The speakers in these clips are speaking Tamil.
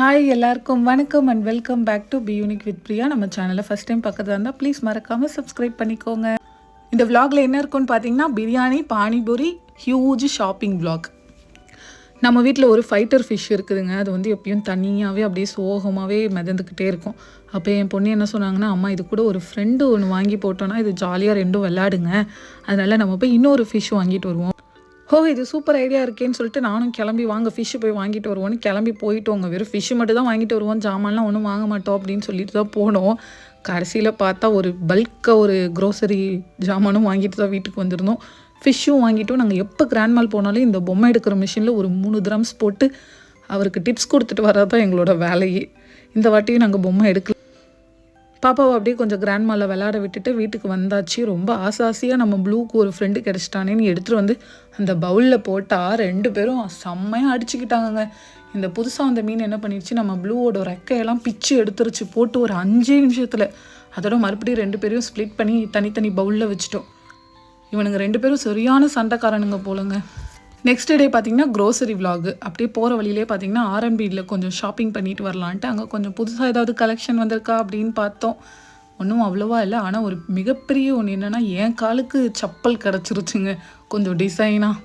ஹாய் எல்லாருக்கும் வணக்கம் and welcome back to be unique with Priya நம்ம சேனலை ஃபஸ்ட் டைம் பக்கத்தில் இருந்தால் ப்ளீஸ் மறக்காமல் சப்ஸ்கிரைப் பண்ணிக்கோங்க. இந்த விலாகில் என்ன இருக்குன்னு பார்த்தீங்கன்னா biryani panipuri huge shopping vlog நம்ம வீட்டில் ஒரு ஃபைட்டர் ஃபிஷ் இருக்குதுங்க. அது வந்து எப்பயும் தனியாகவே அப்படியே சோகமாகவே மிதந்துக்கிட்டே இருக்கும். அப்போ என் பொண்ணு என்ன சொன்னாங்கன்னா அம்மா இது கூட ஒரு ஃப்ரெண்டு ஒன்று வாங்கி போட்டோன்னா இது ஜாலியாக ரெண்டும் விளாடுங்க அதனால நம்ம போய் இன்னொரு ஃபிஷ் வாங்கிட்டு வருவோம். ஓ இது சூப்பர் ஐடியா இருக்கேன்னு சொல்லிட்டு நானும் கிளம்பி வாங்க ஃபிஷ்ஷு போய் வாங்கிட்டு வருவோன்னு கிளம்பி போயிட்டோங்க வெறும் ஃபிஷ்ஷு மட்டும் தான் வாங்கிட்டு வருவோம். ஜாமான்லாம் ஒன்றும் வாங்க மாட்டோம் அப்படின்னு சொல்லிட்டு தான் போனோம். கடைசியில் பார்த்தா ஒரு பல்க்காக ஒரு க்ரோசரி ஜாமானும் வாங்கிட்டு தான் வீட்டுக்கு வந்திருந்தோம். ஃபிஷ்ஷும் வாங்கிட்டோம். நாங்கள் எப்போ கிராண்ட் மால் போனாலும் இந்த பொம்மை எடுக்கிற மிஷினில் ஒரு மூணு கிராம்ஸ் போட்டு அவருக்கு டிப்ஸ் கொடுத்துட்டு வர்றது தான் எங்களோட வேலையே. இந்த வாட்டியும் நாங்கள் பொம்மை எடுக்கல. பாப்பாவை அப்படியே கொஞ்சம் கிராண்ட் மாலில் விளையாட விட்டுட்டு வீட்டுக்கு வந்தாச்சு. ரொம்ப ஆசை ஆசையாக நம்ம ப்ளூக்கு ஒரு ஃப்ரெண்டு கிடச்சிட்டானேன்னு எடுத்துகிட்டு வந்து அந்த பவுலில் போட்டால் ரெண்டு பேரும் செம்மையாக அடிச்சுக்கிட்டாங்கங்க. இந்த புதுசாக வந்த மீன் என்ன பண்ணிடுச்சு நம்ம ப்ளூவோட ரெக்கையெல்லாம் பிச்சு எடுத்துருச்சு. போட்டு ஒரு அஞ்சே நிமிஷத்தில். அதோட மறுபடியும் ரெண்டு பேரையும் ஸ்ப்ளிட் பண்ணி தனித்தனி பவுலில் வச்சுட்டோம். இவனுங்க ரெண்டு பேரும் சரியான சண்டைக்காரனுங்க போலங்க. நெக்ஸ்ட் டே பார்த்தீங்கன்னா க்ரோசரி விலாகு அப்படியே போகிற வழியிலே பார்த்தீங்கன்னா ஆரம்பியில் கொஞ்சம் ஷாப்பிங் பண்ணிட்டு வரலான்ட்டு அங்கே கொஞ்சம் புதுசாக ஏதாவது கலெக்ஷன் வந்திருக்கா அப்படின்னு பார்த்தோம். ஒன்றும் அவ்வளோவா இல்லை. ஆனால் ஒரு மிகப்பெரிய ஒன்று என்னென்னா என் காலுக்கு சப்பல் கிடச்சிருச்சுங்க. கொஞ்சம் டிசைனாக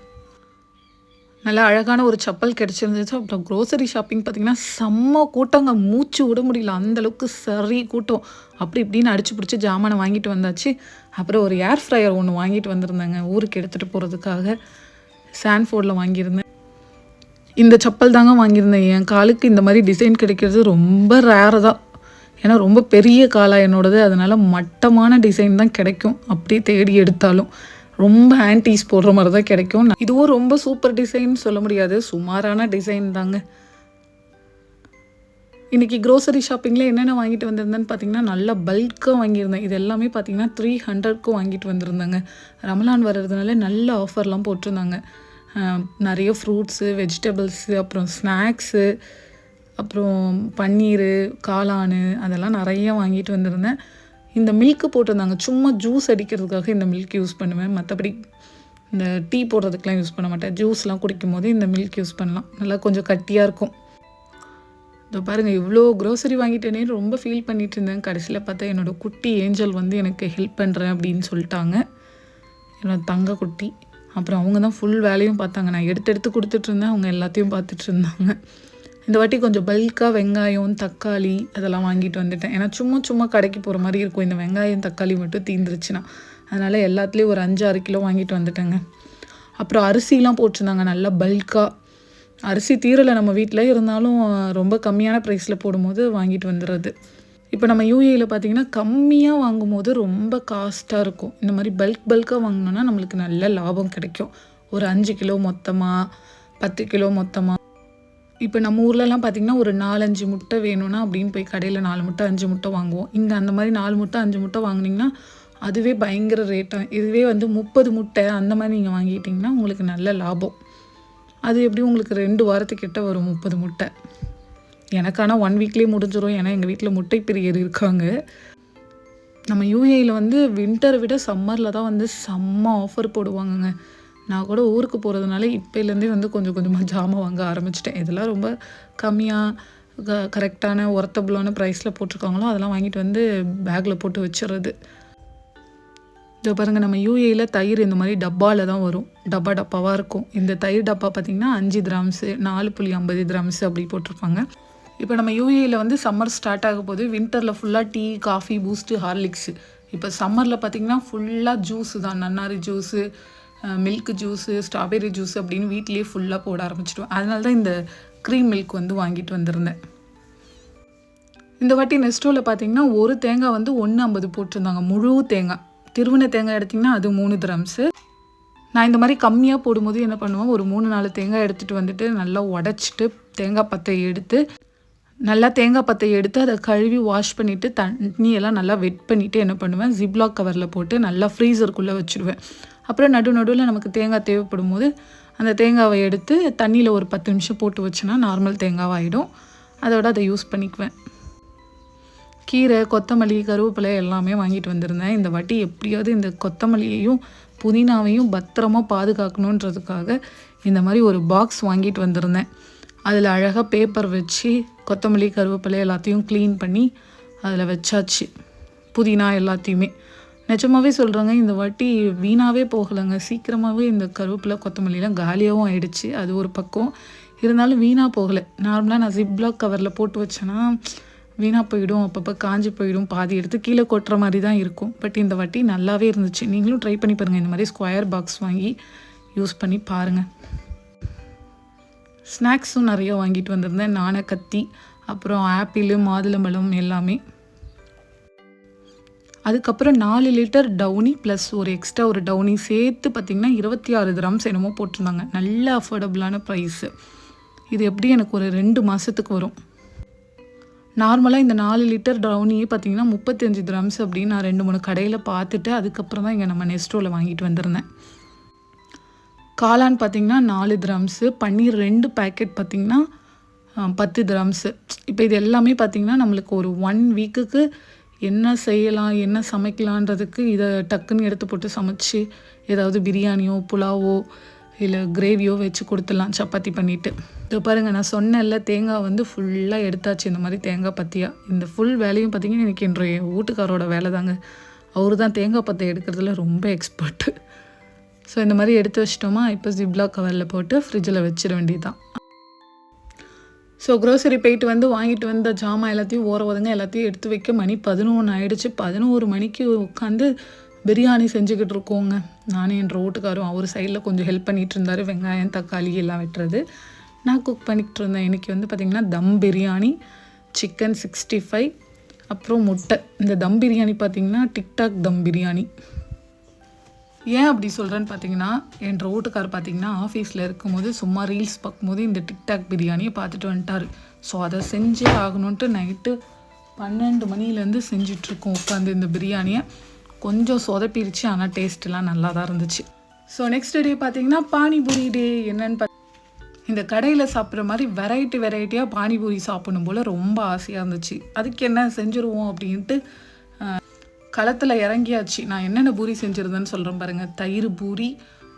நல்ல அழகான ஒரு சப்பல் கிடச்சிருந்துச்சு. அப்புறம் க்ரோசரி ஷாப்பிங் பார்த்தீங்கன்னா செம்ம கூட்டங்க. மூச்சு விட முடியல. அந்தளவுக்கு சரி கூட்டம். அப்படி இப்படின்னு அடிச்சு பிடிச்சி ஜாமானை வாங்கிட்டு வந்தாச்சு. அப்புறம் ஒரு ஏர் ஃப்ரையர் ஒன்று வாங்கிட்டு வந்திருந்தாங்க. ஊருக்கு எடுத்துகிட்டு போகிறதுக்காக சான்ஃபோர்டில் வாங்கியிருந்தேன். இந்த செப்பல் தாங்க வாங்கியிருந்தேன். என் காலுக்கு இந்த மாதிரி டிசைன் கிடைக்கிறது ரொம்ப ரேரு தான். ஏன்னா ரொம்ப பெரிய காலா என்னோடது. அதனால் மட்டமான டிசைன் தான் கிடைக்கும். அப்படியே தேடி எடுத்தாலும். ரொம்ப ஆன்டிஸ் போடுற மாதிரி தான் கிடைக்கும். இதுவும் ரொம்ப சூப்பர் டிசைன் சொல்ல முடியாது. சுமாரான டிசைன் தாங்க. இன்றைக்கி க்ரோசரி ஷாப்பிங்கில் என்னென்ன வாங்கிட்டு வந்திருந்தேன்னு பார்த்தீங்கன்னா நல்ல பல்காக வாங்கியிருந்தேன். இது எல்லாமே பார்த்தீங்கன்னா த்ரீ ஹண்ட்ரட்க்கும் வாங்கிட்டு வந்திருந்தாங்க. ரமலான் வர்றதுனால நல்ல ஆஃபர்லாம் போட்டிருந்தாங்க. நிறைய ஃப்ரூட்ஸு வெஜிடபிள்ஸு அப்புறம் ஸ்நாக்ஸு அப்புறம் பன்னீர் காளான் அதெல்லாம் நிறைய வாங்கிட்டு வந்திருந்தேன். இந்த மில்க்கு போட்டிருந்தாங்க. சும்மா ஜூஸ் அடிக்கிறதுக்காக இந்த மில்க் யூஸ் பண்ணுவேன். மற்றபடி இந்த டீ போடுறதுக்கெலாம் யூஸ் பண்ண மாட்டேன். ஜூஸ்லாம் குடிக்கும் போது இந்த மில்க் யூஸ் பண்ணலாம். நல்லா கொஞ்சம் கட்டியாக இருக்கும். இதோ பாருங்கள் இவ்வளோ க்ரோசரி வாங்கிட்டேனே ரொம்ப ஃபீல் பண்ணிட்டு இருந்தேன். கடைசியில் பார்த்தா என்னோடய குட்டி ஏஞ்சல் வந்து எனக்கு ஹெல்ப் பண்ணுறேன் அப்படின்னு சொல்லிட்டாங்க. என்னோடய தங்க குட்டி. அப்புறம் அவங்க தான் ஃபுல் வேலையும் பார்த்தாங்க. நான் எடுத்து எடுத்து கொடுத்துட்ருந்தேன் அவங்க எல்லாத்தையும் பார்த்துட்டு இருந்தாங்க இந்த வாட்டி கொஞ்சம் பல்காக வெங்காயம் தக்காளி அதெல்லாம் வாங்கிட்டு வந்துட்டேன். ஏன்னா சும்மா சும்மா கடைக்கு போகிற மாதிரி இருக்கும். இந்த வெங்காயம் தக்காளி மட்டும் தீந்துருச்சுன்னா. அதனால் எல்லாத்துலேயும் ஒரு அஞ்சு ஆறு கிலோ வாங்கிட்டு வந்துட்டேங்க. அப்புறம் அரிசிலாம் போட்டிருந்தாங்க. நல்லா பல்காக அரிசி தீரலை நம்ம வீட்டில் இருந்தாலும் ரொம்ப கம்மியான ப்ரைஸில் போடும்போது வாங்கிட்டு வந்துடுறது. இப்போ நம்ம யூஏயில் பார்த்தீங்கன்னா கம்மியாக வாங்கும்போது ரொம்ப காஸ்ட்டாக இருக்கும். இந்த மாதிரி பல்க் பல்காக வாங்கினோன்னா நம்மளுக்கு நல்ல லாபம் கிடைக்கும். ஒரு அஞ்சு கிலோ மொத்தமாக பத்து கிலோ மொத்தமாக இப்போ நம்ம ஊர்லலாம் பார்த்திங்கன்னா ஒரு நாலஞ்சு முட்டை வேணும்னா அப்படின்னு போய் கடையில் நாலு முட்டை அஞ்சு முட்டை வாங்குவோம். இங்கே அந்த மாதிரி நாலு முட்டை அஞ்சு முட்டை வாங்கினீங்கன்னா அதுவே பயங்கர ரேட்டாக இதுவே வந்து முப்பது முட்டை அந்த மாதிரி நீங்கள் வாங்கிட்டிங்கன்னா உங்களுக்கு நல்ல லாபம். அது எப்படி உங்களுக்கு ரெண்டு வாரத்துக்கிட்ட வரும் முப்பது முட்டை? எனக்கான ஒன் வீக்லேயே முடிஞ்சிடும் ஏன்னா எங்கள் வீட்டில் முட்டை பிரியர் இருக்காங்க. நம்ம யூஏயில் வந்து வின்டரை விட சம்மரில் தான் வந்து செம்ம ஆஃபர் போடுவாங்கங்க. நான் கூட ஊருக்கு போகிறதுனால இப்போலேருந்தே வந்து கொஞ்சம் கொஞ்சமாக ஜாமான் வாங்க ஆரம்பிச்சிட்டேன். இதெல்லாம் ரொம்ப கம்மியாக க கரெக்டான ஒர்த்தபுளான ப்ரைஸில் போட்டிருக்காங்களோ அதெல்லாம் வாங்கிட்டு வந்து பேக்கில் போட்டு வச்சிடுறது இதோ பாருங்கள் நம்ம யூஏயில் தயிர் இந்த மாதிரி டப்பாவில் தான் வரும். டப்பா டப்பாவாக இருக்கும். இந்த தயிர் டப்பா பார்த்திங்கன்னா அஞ்சு கிராம்ஸு நாலு புள்ளி ஐம்பது கிராம்ஸு அப்படி போட்டிருப்பாங்க. இப்போ நம்ம யூஏயில் வந்து சம்மர் ஸ்டார்ட் ஆக போது வின்டரில் ஃபுல்லாக டீ காஃபி பூஸ்ட்டு ஹார்லிக்ஸு இப்போ சம்மரில் பார்த்திங்கன்னா ஃபுல்லாக ஜூஸு தான். நன்னாரி juice milk juice strawberry juice அப்படின்னு வீட்லேயே ஃபுல்லாக போட ஆரம்பிச்சிட்டோம். அதனால தான் இந்த க்ரீம் மில்க் வந்து வாங்கிட்டு வந்திருந்தேன். இந்த வாட்டி நெஸ்டோவில் பார்த்தீங்கன்னா ஒரு தேங்காய் வந்து ஒன்று ஐம்பது போட்டிருந்தாங்க. முழு தேங்காய். திருவினை தேங்காய் எடுத்திங்கன்னா அது மூணு கிராம்ஸு. நான் இந்த மாதிரி கம்மியாக போடும்போது என்ன பண்ணுவேன்? ஒரு மூணு நாலு தேங்காய் எடுத்துகிட்டு வந்துட்டு நல்லா உடச்சிட்டு தேங்காய் பத்தை எடுத்து நல்லா தேங்காய் பத்தை எடுத்து அதை கழுவி வாஷ் பண்ணிவிட்டு தண்ணியெல்லாம் நல்லா வெட் பண்ணிவிட்டு என்ன பண்ணுவேன்? ஜிப்லாக் கவரில் போட்டு நல்லா ஃப்ரீசருக்குள்ளே வச்சுருவேன். அப்புறம் நடு நடுவில் நமக்கு தேங்காய் தேவைப்படும் போது அந்த தேங்காவை எடுத்து தண்ணியில் ஒரு பத்து நிமிஷம் போட்டு வச்சோன்னா நார்மல் தேங்காவாகிடும் அதோட அதை யூஸ் பண்ணிக்குவேன். கீரை கொத்தமல்லி கருவேப்பிலை எல்லாமே வாங்கிட்டு வந்திருந்தேன். இந்த வாட்டி எப்படியாவது இந்த கொத்தமல்லியையும் புதினாவையும் பத்திரமா பாதுகாக்கணுன்றதுக்காக இந்த மாதிரி ஒரு பாக்ஸ் வாங்கிட்டு வந்திருந்தேன். அதில் அழகாக பேப்பர் வச்சு கொத்தமல்லி கருவேப்பிலை எல்லாத்தையும் க்ளீன் பண்ணி அதில் வச்சாச்சு. புதினா எல்லாத்தையுமே. நிஜமாகவே சொல்கிறேங்க இந்த வாட்டி வீணாகவே போகலைங்க. சீக்கிரமாகவே இந்த கருவேப்பிலை கொத்தமல்லிலாம் காலியாகவும் ஆயிடுச்சு. அது ஒரு பக்கம். இருந்தாலும் வீணாக போகலை. நார்மலாக நான் ஜிப்லாக் கவரில் போட்டு வச்சேன்னா வீணாக போயிடும். அப்பப்போ காஞ்சி போயிடும். பாதி எடுத்து கீழே கொட்டுற மாதிரி தான் இருக்கும். பட் இந்த வாட்டி நல்லாவே இருந்துச்சு. நீங்களும் ட்ரை பண்ணி பாருங்கள் இந்த மாதிரி ஸ்கொயர் பாக்ஸ் வாங்கி யூஸ் பண்ணி பாருங்கள் ஸ்நாக்ஸும் நிறைய வாங்கிட்டு வந்திருந்தேன். நாணக்கத்தி அப்புறம் ஆப்பிள் மாதுளம்பழம் எல்லாமே. அதுக்கப்புறம் நாலு லிட்டர் டவுனி ப்ளஸ் ஒரு எக்ஸ்ட்ரா ஒரு டவுனி சேர்த்து பார்த்திங்கன்னா இருபத்தி ஆறு கிராம்ஸ் என்னமோ போட்டிருந்தாங்க. நல்ல அஃபோர்டபுளான ப்ரைஸு இது எப்படி எனக்கு ஒரு ரெண்டு மாதத்துக்கு வரும். நார்மலாக இந்த நாலு லிட்டர் டவுனியே பார்த்தீங்கன்னா முப்பத்தஞ்சு கிராம்ஸ் அப்படின்னு நான் ரெண்டு மூணு கடையில் பார்த்துட்டு அதுக்கப்புறம் தான் இங்கே நம்ம நெஸ்டோவில் வாங்கிட்டு வந்திருந்தேன். காளான் பார்த்திங்கன்னா நாலு கிராம்ஸு பன்னீர் ரெண்டு பேக்கெட் பார்த்திங்கன்னா பத்து கிராம்ஸு இப்போ இது எல்லாமே பார்த்திங்கன்னா நம்மளுக்கு ஒரு ஒன் வீக்குக்கு என்ன செய்யலாம் என்ன சமைக்கலான்றதுக்கு இதை டக்குன்னு எடுத்து போட்டு சமைச்சு ஏதாவது பிரியாணியோ புலாவோ இல்லை கிரேவியோ வச்சு கொடுத்துடலாம் சப்பாத்தி பண்ணிவிட்டு இது பாருங்கள் நான் சொன்னேன்ல தேங்காய் வந்து ஃபுல்லாக எடுத்தாச்சு இந்த மாதிரி தேங்காய் பத்தியாக இந்த ஃபுல் வேலையும் பார்த்தீங்கன்னா எனக்கு என்னுடைய வீட்டுக்காரோட வேலை தாங்க அவர் தான் தேங்காய் பத்தை எடுக்கிறதுல ரொம்ப எக்ஸ்பர்ட்டு ஸோ இந்த மாதிரி எடுத்து வச்சிட்டோமா இப்போ ஜிப்லாக் கவரில் போட்டு ஃப்ரிட்ஜில் வச்சிட வேண்டியதுதான். ஸோ க்ரோசரி போயிட்டு வந்து வாங்கிட்டு வந்த ஜாமான் எல்லாத்தையும் ஓர ஒதுங்க எல்லாத்தையும் எடுத்து வைக்க மணி பதினொன்று ஆயிடுச்சு. பதினோரு மணிக்கு உட்காந்து பிரியாணி செஞ்சுக்கிட்டு இருக்கோங்க. நானும் என் ரோட்டுக்காரும் அவர் சைடில் கொஞ்சம் ஹெல்ப் பண்ணிகிட்டு இருந்தார். வெங்காயம் தக்காளி எல்லாம் வெட்டுறது. நான் குக் பண்ணிக்கிட்டு இருந்தேன். இன்றைக்கி வந்து பார்த்திங்கன்னா dum biryani chicken sixty five அப்புறம் முட்டை. இந்த தம் பிரியாணி பார்த்திங்கன்னா டிக்டாக் தம் பிரியாணி. ஏன் அப்படி சொல்கிறேன்னு பார்த்தீங்கன்னா என் வீட்டுக்கார் பார்த்தீங்கன்னா ஆஃபீஸில் இருக்கும்போது சும்மா ரீல்ஸ் பார்க்கும்போது இந்த டிக்டாக் பிரியாணியை பார்த்துட்டு வந்துட்டார். ஸோ அதை செஞ்சே ஆகணுன்ட்டு நைட்டு பன்னெண்டு மணிலேருந்து செஞ்சிட்ருக்கோம். உட்காந்து இந்த பிரியாணியை. கொஞ்சம் சொதப்பிருச்சு ஆனால் டேஸ்ட்லாம் நல்லா தான் இருந்துச்சு. ஸோ நெக்ஸ்ட் டே பார்த்தீங்கன்னா பானிபூரி டே என்னன்னு பார்த்து இந்த கடையில் சாப்பிட்ற மாதிரி வெரைட்டி வெரைட்டியாக பானிபூரி சாப்பிடணும் போல் ரொம்ப ஆசையாக இருந்துச்சு. அதுக்கு என்ன செஞ்சுருவோம் அப்படின்ட்டு களத்தில் இறங்கியாச்சு. நான் என்னென்ன பூரி செஞ்சுருந்தேன்னு சொல்கிறேன் பாருங்கள் தயிர் பூரி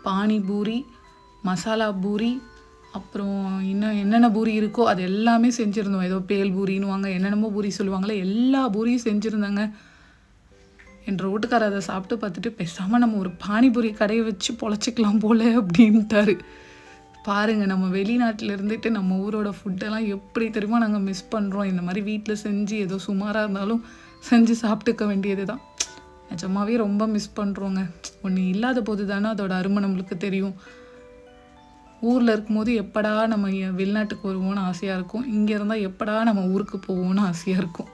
பானி பூரி மசாலா பூரி அப்புறம் இன்னும் என்னென்ன பூரி இருக்கோ அது எல்லாமே செஞ்சுருந்தோம். ஏதோ பேல் பூரின்னுவாங்க என்னென்னமோ பூரி சொல்லுவாங்களே எல்லா பூரியும் செஞ்சுருந்தாங்க. என்ற வீட்டுக்காரர் அதை சாப்பிட்டு பார்த்துட்டு பேசாமல் நம்ம ஒரு பானிபூரி கடையை வச்சு பொழைச்சிக்கலாம் போல அப்படின்ட்டாரு. பாருங்க நம்ம வெளிநாட்டில் இருந்துட்டு நம்ம ஊரோட ஃபுட்டெல்லாம் எப்படி தெரியுமா நாங்கள் மிஸ் பண்ணுறோம் இந்த மாதிரி வீட்டில் செஞ்சு ஏதோ சுமாராக இருந்தாலும் செஞ்சு சாப்பிட்டுக்க வேண்டியது தான் நிஜமாவே ரொம்ப மிஸ் பண்ணுறோங்க ஒன்று இல்லாத போது தானே அதோட அருமை நம்மளுக்கு தெரியும். ஊரில் இருக்கும்போது எப்படா நம்ம வெளிநாட்டுக்கு வருவோம்னு ஆசையாக இருக்கும். இங்கே இருந்தால் எப்படா நம்ம ஊருக்கு போவோம்னு ஆசையாக இருக்கும்.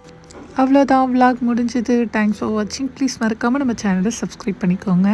அவ்வளோதான் vlog முடிஞ்சது. தேங்க்ஸ் ஃபார் வாட்சிங் ப்ளீஸ் மறக்காமல் நம்ம சேனலை சப்ஸ்கிரைப் பண்ணிக்கோங்க.